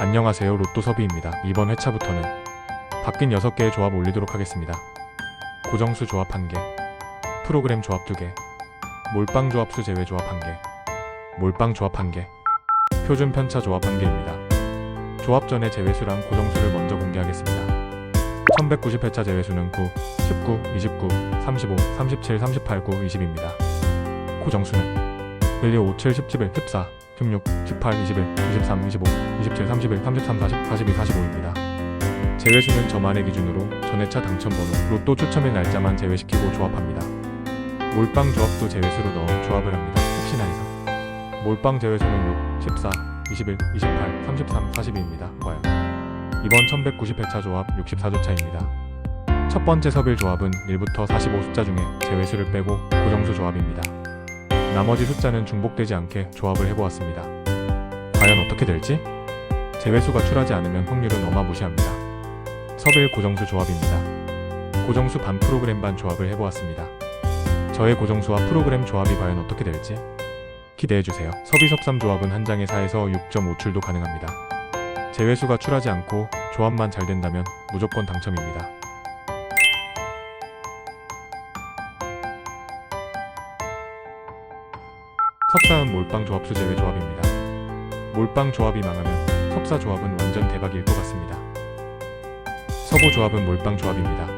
안녕하세요 로또 섭이입니다. 이번 회차부터는 바뀐 6개의 조합 올리도록 하겠습니다. 고정수 조합 1개, 프로그램 조합 2개, 몰빵 조합수 제외 조합 1개, 몰빵 조합 1개, 표준 편차 조합 1개입니다. 조합 전에 제외수랑 고정수를 먼저 공개하겠습니다. 1190회차 제외수는 9, 19, 29, 35, 37, 38, 9, 20입니다. 고정수는 1, 2, 5, 7, 10, 11, 14, 16, 18, 21, 23, 25, 27, 31, 33, 40, 42, 45입니다. 제외수는 저만의 기준으로 전회차 당첨번호, 로또 추첨일 날짜만 제외시키고 조합합니다. 몰빵 조합도 제외수로 넣어 조합을 합니다. 혹시나 해서. 몰빵 제외수는 6, 14, 21, 28, 33, 42입니다. 과연. 이번 1190회차 조합 64조차입니다. 첫 번째 섭일 조합은 1부터 45 숫자 중에 제외수를 빼고 고정수 조합입니다. 나머지 숫자는 중복되지 않게 조합을 해보았습니다. 과연 어떻게 될지? 제외수가 출하지 않으면 확률은 어마무시합니다. 섭일 고정수 조합입니다. 고정수 반 프로그램 반 조합을 해보았습니다. 저의 고정수와 프로그램 조합이 과연 어떻게 될지 기대해주세요. 섭이 섭삼 조합은 한 장에 4에서 6.5출도 가능합니다. 제외수가 출하지 않고 조합만 잘 된다면 무조건 당첨입니다. 섭사은 몰빵 조합수 제외 조합입니다. 몰빵 조합이 망하면 섭사 조합은 완전 대박일 것 같습니다. 서보 조합은 몰빵 조합입니다.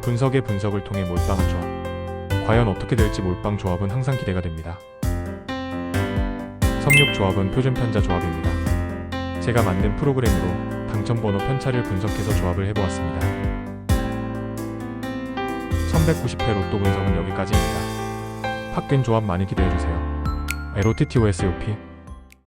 분석의 분석을 통해 몰빵한 조합. 과연 어떻게 될지 몰빵 조합은 항상 기대가 됩니다. 섬육 조합은 표준 편자 조합입니다. 제가 만든 프로그램으로 당첨번호 편차를 분석해서 조합을 해보았습니다. 1190회 로또 분석은 여기까지입니다. 바뀐 조합 많이 기대해주세요. LOTTOSUP